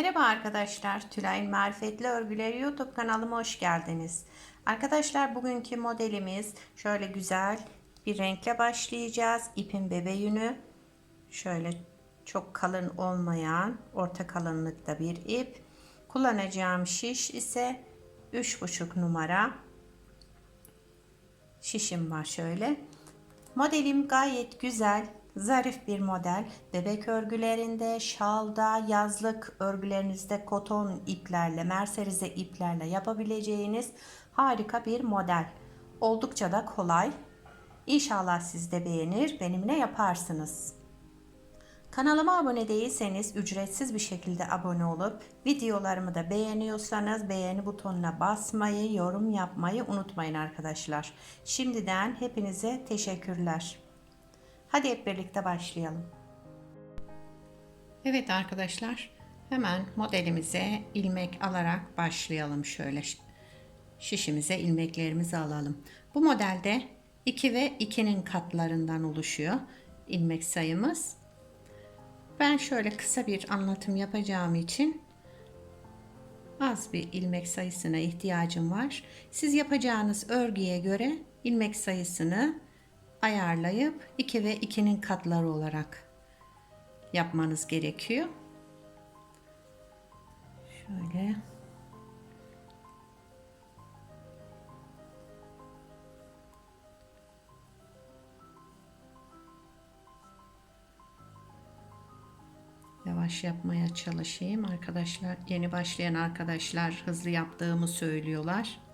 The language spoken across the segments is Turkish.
Merhaba arkadaşlar, Tülay'ın Marifetli Örgüleri YouTube kanalıma hoş geldiniz. Arkadaşlar bugünkü modelimiz şöyle güzel bir renkle başlayacağız. İpin bebe yünü. Şöyle çok kalın olmayan orta kalınlıkta bir ip. Kullanacağım şiş ise 3,5 numara. Şişim var şöyle. Modelim gayet güzel, zarif bir model. Bebek örgülerinde, şalda, yazlık örgülerinizde koton iplerle, merserize iplerle yapabileceğiniz harika bir model. Oldukça da kolay. İnşallah siz de beğenir, benimle yaparsınız. Kanalıma abone değilseniz ücretsiz bir şekilde abone olup videolarımı da beğeniyorsanız beğeni butonuna basmayı, yorum yapmayı unutmayın arkadaşlar. Şimdiden hepinize teşekkürler. Hadi hep birlikte başlayalım. Evet arkadaşlar hemen modelimize ilmek alarak başlayalım şöyle şişimize ilmeklerimizi alalım. Bu modelde 2 ve 2'nin katlarından oluşuyor ilmek sayımız. Ben şöyle kısa bir anlatım yapacağım için az bir ilmek sayısına ihtiyacım var. Siz yapacağınız örgüye göre ilmek sayısını ayarlayıp 2 ve 2'nin katları olarak yapmanız gerekiyor. Şöyle yavaş yapmaya çalışayım arkadaşlar. Yeni başlayan arkadaşlar hızlı yaptığımı söylüyorlar.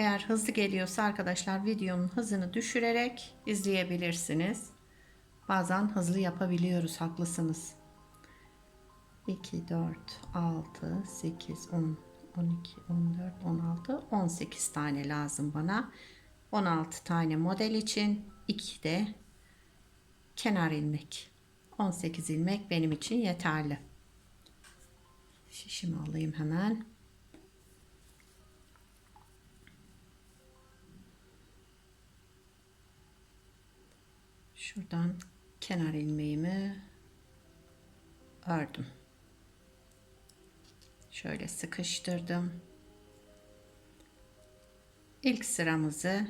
Eğer hızlı geliyorsa arkadaşlar videonun hızını düşürerek izleyebilirsiniz. Bazen hızlı yapabiliyoruz haklısınız. 2, 4, 6, 8, 10, 12, 14, 16, 18 tane lazım bana. 16 tane model için 2 de kenar ilmek. 18 ilmek benim için yeterli. Şişimi alayım hemen. Şuradan kenar ilmeğimi ördüm. Şöyle sıkıştırdım. İlk sıramızı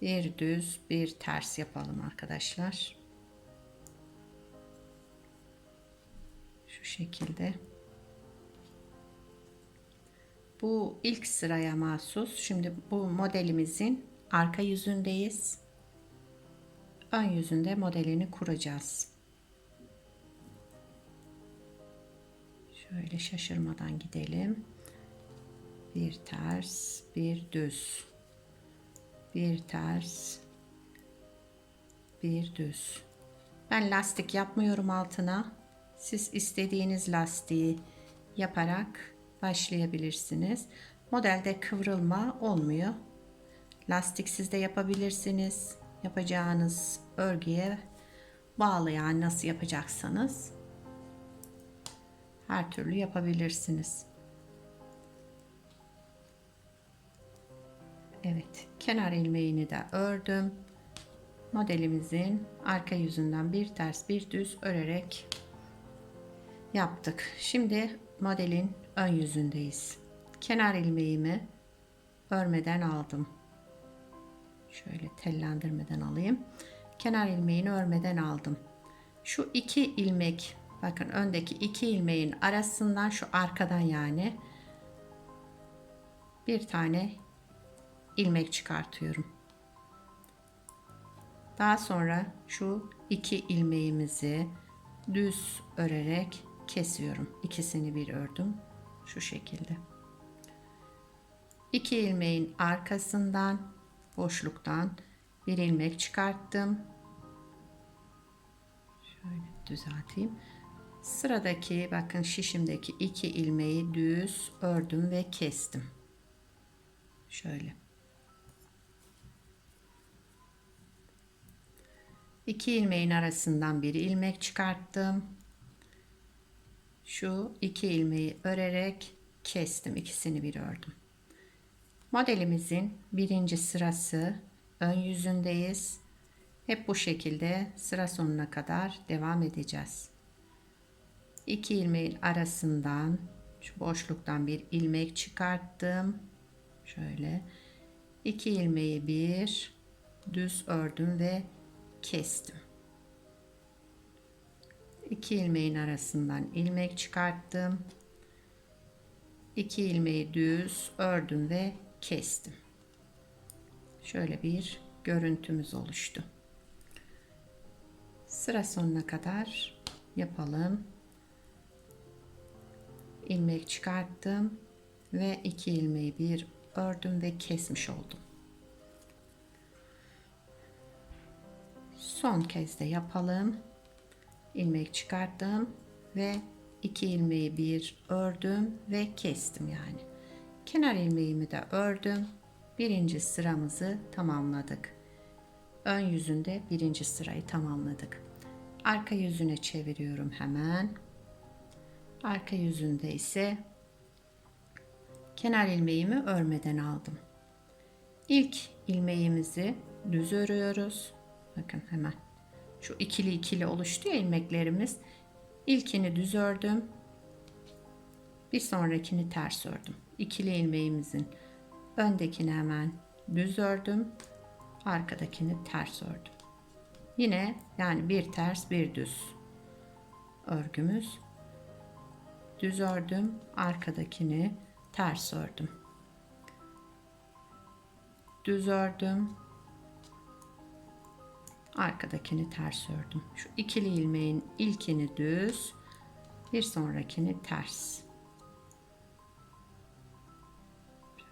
bir düz bir ters yapalım arkadaşlar. Şu şekilde. Bu ilk sıraya mahsus. Şimdi bu modelimizin arka yüzündeyiz. Ön yüzünde modelini kuracağız. Şöyle şaşırmadan gidelim. Bir ters, bir düz. Bir ters, bir düz. Ben lastik yapmıyorum altına. Siz istediğiniz lastiği yaparak başlayabilirsiniz. Modelde kıvrılma olmuyor. Lastiksiz de yapabilirsiniz. Yapacağınız örgüye bağlı yani nasıl yapacaksanız her türlü yapabilirsiniz. Evet, kenar ilmeğini de ördüm. Modelimizin arka yüzünden bir ters bir düz örerek yaptık. Şimdi modelin ön yüzündeyiz. Kenar ilmeğimi örmeden aldım. Şöyle tellendirmeden alayım. Kenar ilmeğini örmeden aldım. Şu iki ilmek bakın öndeki iki ilmeğin arasından şu arkadan yani bir tane ilmek çıkartıyorum. Daha sonra şu iki ilmeğimizi düz örerek kesiyorum. İkisini bir ördüm. Şu şekilde. İki ilmeğin arkasından boşluktan bir ilmek çıkarttım. Şöyle düzelteyim. Sıradaki bakın şişimdeki iki ilmeği düz ördüm ve kestim. Şöyle. İki ilmeğin arasından bir ilmek çıkarttım. Şu iki ilmeği örerek kestim. ikisini bir ördüm. Modelimizin birinci sırası ön yüzündeyiz. Hep bu şekilde sıra sonuna kadar devam edeceğiz. iki ilmeğin arasından şu boşluktan bir ilmek çıkarttım. Şöyle iki ilmeği bir düz ördüm ve kestim. İki ilmeğin arasından ilmek çıkarttım. İki ilmeği düz ördüm ve kestim. Şöyle bir görüntümüz oluştu. Sıra sonuna kadar yapalım. ilmek çıkarttım ve iki ilmeği bir ördüm ve kesmiş oldum. Son kez de yapalım. ilmek çıkarttım ve iki ilmeği bir ördüm ve kestim yani. Kenar ilmeğimi de ördüm. Birinci sıramızı tamamladık. Ön yüzünde birinci sırayı tamamladık. Arka yüzüne çeviriyorum hemen. Arka yüzünde ise kenar ilmeğimi örmeden aldım. İlk ilmeğimizi düz örüyoruz. Bakın hemen şu ikili ikili oluştu ya ilmeklerimiz. İlkini düz ördüm. Bir sonrakini ters ördüm. İkili ilmeğimizin öndekini hemen düz ördüm. Arkadakini ters ördüm. Yine yani bir ters bir düz örgümüz. Düz ördüm. Arkadakini ters ördüm. Düz ördüm. Arkadakini ters ördüm. Şu ikili ilmeğin ilkini düz, bir sonrakini ters.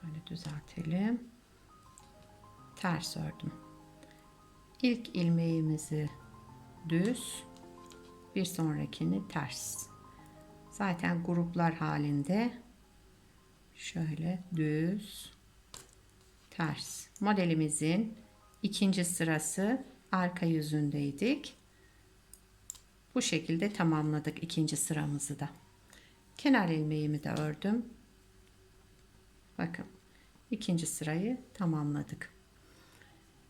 Şöyle düzeltelim. Ters ördüm. İlk ilmeğimizi düz, bir sonrakini ters. Zaten gruplar halinde şöyle düz, ters. Modelimizin ikinci sırası arka yüzündeydik. Bu şekilde tamamladık ikinci sıramızı da. Kenar ilmeğimi de ördüm. Bakın ikinci sırayı tamamladık.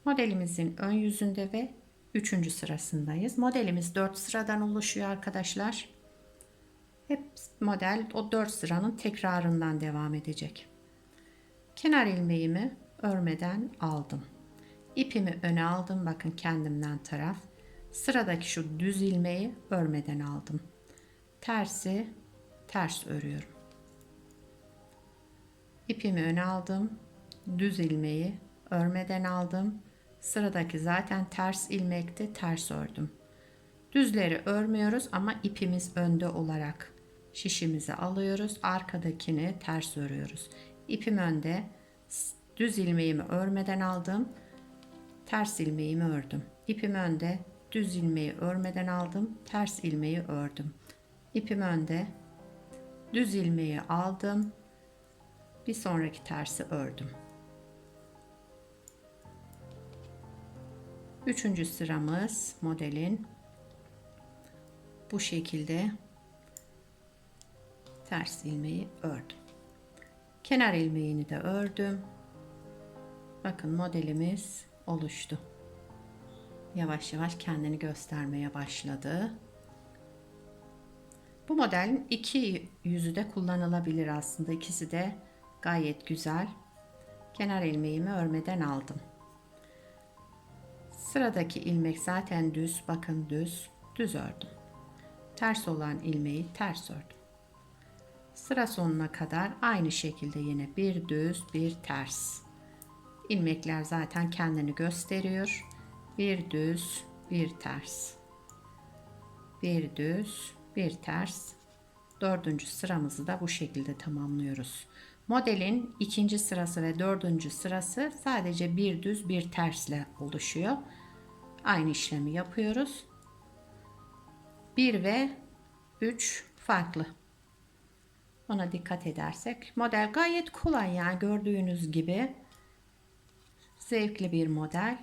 Modelimizin ön yüzünde ve üçüncü sırasındayız. Modelimiz 4 sıradan oluşuyor arkadaşlar. Hep model o 4 sıranın tekrarından devam edecek. Kenar ilmeğimi örmeden aldım. İpimi öne aldım. Bakın kendimden taraf. Sıradaki şu düz ilmeği örmeden aldım. Tersi ters örüyorum. İpimi öne aldım. Düz ilmeği örmeden aldım. Sıradaki zaten ters ilmekti. Ters ördüm. Düzleri örmüyoruz ama ipimiz önde olarak şişimizi alıyoruz. Arkadakini ters örüyoruz. İpim önde. Düz ilmeğimi örmeden aldım. Ters ilmeğimi ördüm. İpim önde. Düz ilmeği örmeden aldım. Ters ilmeği ördüm. İpim önde. Düz ilmeği aldım. Bir sonraki tersi ördüm. Üçüncü sıramız modelin bu şekilde ters ilmeği ördüm. Kenar ilmeğini de ördüm. Bakın modelimiz oluştu. Yavaş yavaş kendini göstermeye başladı. Bu modelin iki yüzü de kullanılabilir aslında. İkisi de gayet güzel. Kenar ilmeğimi örmeden aldım. Sıradaki ilmek zaten düz. Bakın düz. Düz ördüm. Ters olan ilmeği ters ördüm. Sıra sonuna kadar aynı şekilde yine bir düz bir ters. İlmekler zaten kendini gösteriyor. Bir düz bir ters. Bir düz bir ters. Dördüncü sıramızı da bu şekilde tamamlıyoruz. Modelin ikinci sırası ve dördüncü sırası sadece bir düz bir tersle oluşuyor. Aynı işlemi yapıyoruz. 1 ve 3 farklı. Ona dikkat edersek model gayet kolay yani gördüğünüz gibi zevkli bir model.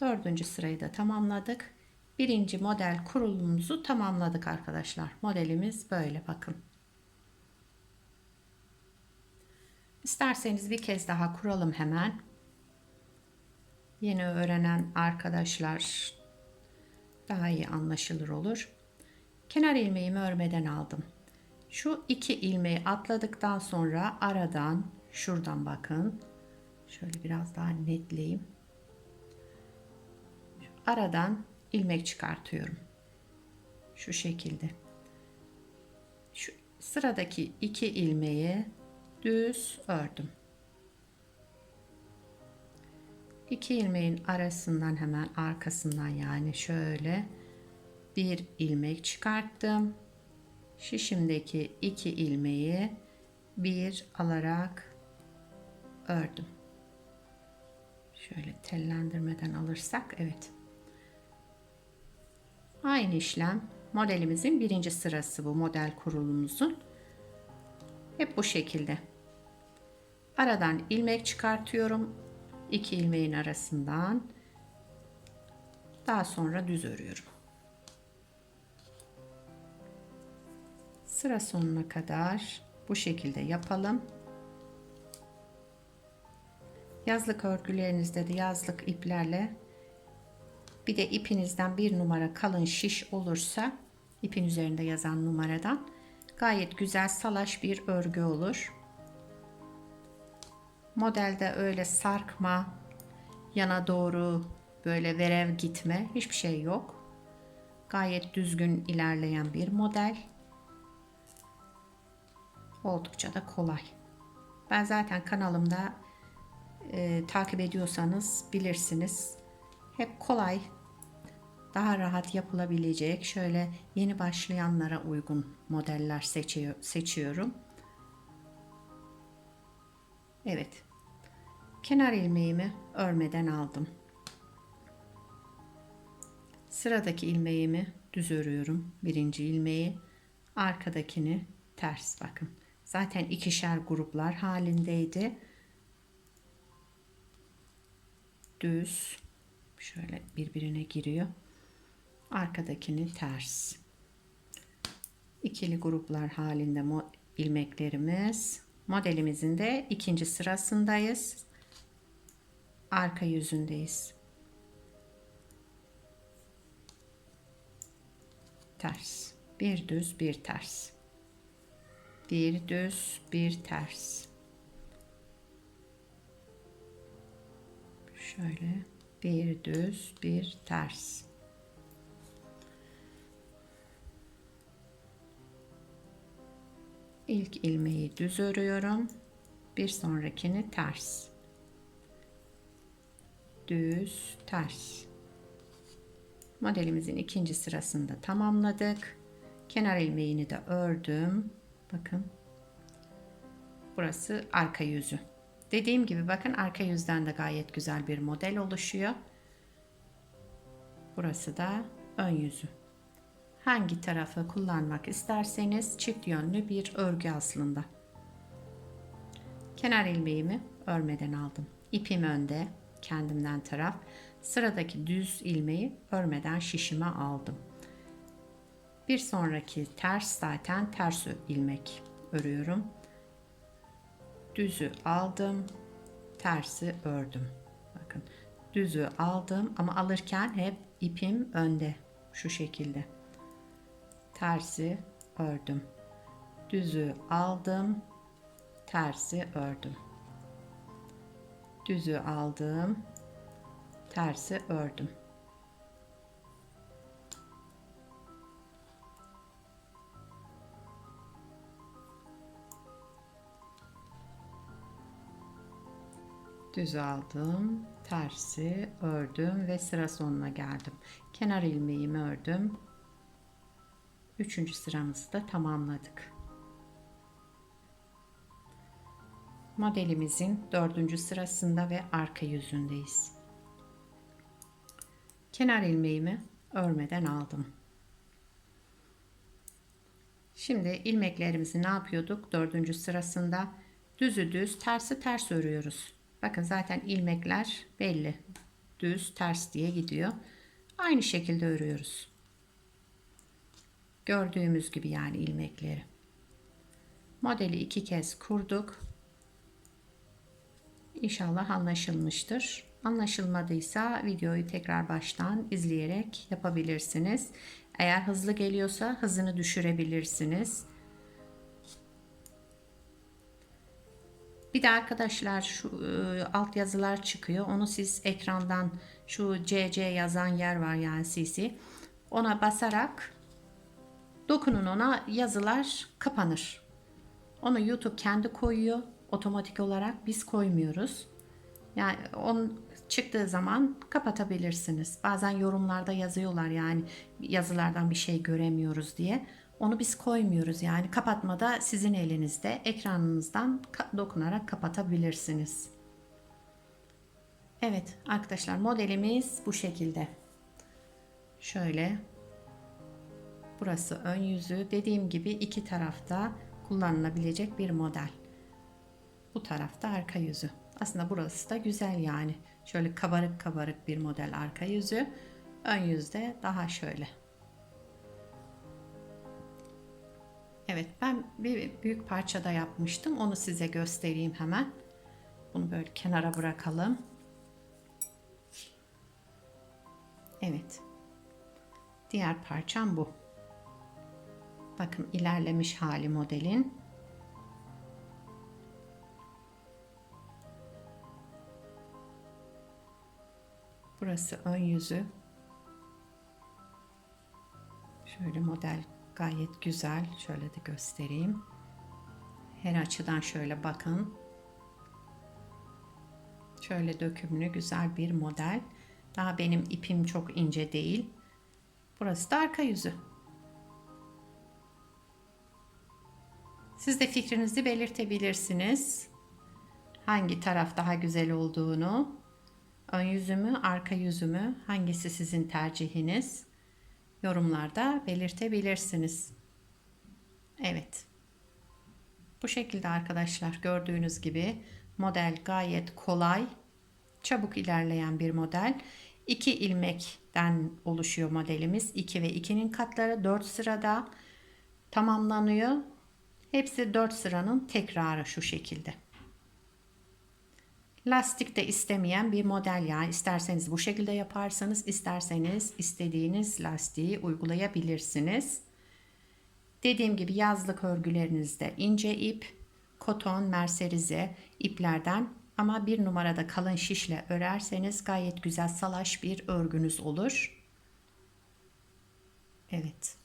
Dördüncü sırayı da tamamladık. Birinci model kurulumumuzu tamamladık arkadaşlar. Modelimiz böyle bakın. İsterseniz bir kez daha kuralım hemen. Yeni öğrenen arkadaşlar daha iyi anlaşılır olur. Kenar ilmeğimi örmeden aldım. Şu iki ilmeği atladıktan sonra aradan şuradan bakın. Şöyle biraz daha netleyeyim. Aradan ilmek çıkartıyorum. Şu şekilde. Şu sıradaki iki ilmeği düz ördüm. İki ilmeğin arasından hemen arkasından yani şöyle bir ilmek çıkarttım. Şişimdeki iki ilmeği bir alarak ördüm. Şöyle tellendirmeden alırsak evet. Aynı işlem modelimizin birinci sırası bu model kurulumuzun. Hep bu şekilde. Aradan ilmek çıkartıyorum. iki ilmeğin arasından. Daha sonra düz örüyorum. Sıra sonuna kadar bu şekilde yapalım. Yazlık örgülerinizde de yazlık iplerle bir de ipinizden bir numara kalın şiş olursa ipin üzerinde yazan numaradan gayet güzel salaş bir örgü olur. Modelde öyle sarkma, yana doğru böyle verev gitme hiçbir şey yok. Gayet düzgün ilerleyen bir model. Oldukça da kolay. Ben zaten kanalımda e, takip ediyorsanız bilirsiniz. Hep kolay, daha rahat yapılabilecek şöyle yeni başlayanlara uygun modeller seçiyor, seçiyorum. Evet. Kenar ilmeğimi örmeden aldım. Sıradaki ilmeğimi düz örüyorum. Birinci ilmeği, arkadakini ters bakın. Zaten ikişer gruplar halindeydi. Düz şöyle birbirine giriyor. Arkadakini ters. İkili gruplar halinde ilmeklerimiz. Modelimizin de ikinci sırasındayız. Arka yüzündeyiz. Ters. Bir düz, bir ters. Bir düz, bir ters. Şöyle bir düz, bir ters. İlk ilmeği düz örüyorum. Bir sonrakini ters. Düz, ters. Modelimizin ikinci sırasında tamamladık. Kenar ilmeğini de ördüm. Bakın. Burası arka yüzü. Dediğim gibi bakın arka yüzden de gayet güzel bir model oluşuyor. Burası da ön yüzü. Hangi tarafı kullanmak isterseniz çift yönlü bir örgü aslında. Kenar ilmeğimi örmeden aldım. İpim önde, kendimden taraf. Sıradaki düz ilmeği örmeden şişime aldım. Bir sonraki ters zaten ters ilmek örüyorum. Düzü aldım, tersi ördüm. Bakın düzü aldım ama alırken hep ipim önde şu şekilde tersi ördüm. Düzü aldım, tersi ördüm. Düzü aldım, tersi ördüm. düz aldım tersi ördüm ve sıra sonuna geldim kenar ilmeğimi ördüm Üçüncü sıramızı da tamamladık. Modelimizin dördüncü sırasında ve arka yüzündeyiz. Kenar ilmeğimi örmeden aldım. Şimdi ilmeklerimizi ne yapıyorduk? Dördüncü sırasında düzü düz, tersi ters örüyoruz. Bakın zaten ilmekler belli. Düz, ters diye gidiyor. Aynı şekilde örüyoruz. Gördüğümüz gibi yani ilmekleri. Modeli iki kez kurduk. İnşallah anlaşılmıştır. Anlaşılmadıysa videoyu tekrar baştan izleyerek yapabilirsiniz. Eğer hızlı geliyorsa hızını düşürebilirsiniz. Bir de arkadaşlar şu e, alt yazılar çıkıyor. Onu siz ekrandan şu CC yazan yer var yani CC. Ona basarak dokunun ona yazılar kapanır. Onu YouTube kendi koyuyor. Otomatik olarak biz koymuyoruz. Yani on çıktığı zaman kapatabilirsiniz. Bazen yorumlarda yazıyorlar yani yazılardan bir şey göremiyoruz diye. Onu biz koymuyoruz yani kapatmada sizin elinizde ekranınızdan dokunarak kapatabilirsiniz. Evet arkadaşlar modelimiz bu şekilde. Şöyle burası ön yüzü dediğim gibi iki tarafta kullanılabilecek bir model. Bu tarafta arka yüzü. Aslında burası da güzel yani. Şöyle kabarık kabarık bir model arka yüzü. Ön yüzde daha şöyle. Evet ben bir büyük parçada yapmıştım. Onu size göstereyim hemen. Bunu böyle kenara bırakalım. Evet. Diğer parçam bu. Bakın ilerlemiş hali modelin. Burası ön yüzü. Şöyle model gayet güzel. Şöyle de göstereyim. Her açıdan şöyle bakın. Şöyle dökümlü güzel bir model. Daha benim ipim çok ince değil. Burası da arka yüzü. Siz de fikrinizi belirtebilirsiniz. Hangi taraf daha güzel olduğunu. Ön yüzü mü, arka yüzü mü? Hangisi sizin tercihiniz? Yorumlarda belirtebilirsiniz. Evet. Bu şekilde arkadaşlar gördüğünüz gibi model gayet kolay, çabuk ilerleyen bir model. 2 ilmekten oluşuyor modelimiz. 2 ve 2'nin katları 4 sırada tamamlanıyor. Hepsi 4 sıranın tekrarı şu şekilde. Lastik de istemeyen bir model yani isterseniz bu şekilde yaparsanız isterseniz istediğiniz lastiği uygulayabilirsiniz. Dediğim gibi yazlık örgülerinizde ince ip, koton, merserize iplerden ama bir numarada kalın şişle örerseniz gayet güzel salaş bir örgünüz olur. Evet.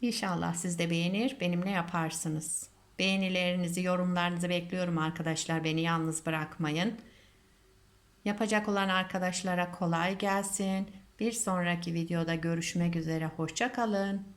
İnşallah siz de beğenir, benimle yaparsınız. Beğenilerinizi, yorumlarınızı bekliyorum arkadaşlar. Beni yalnız bırakmayın. Yapacak olan arkadaşlara kolay gelsin. Bir sonraki videoda görüşmek üzere. Hoşça kalın.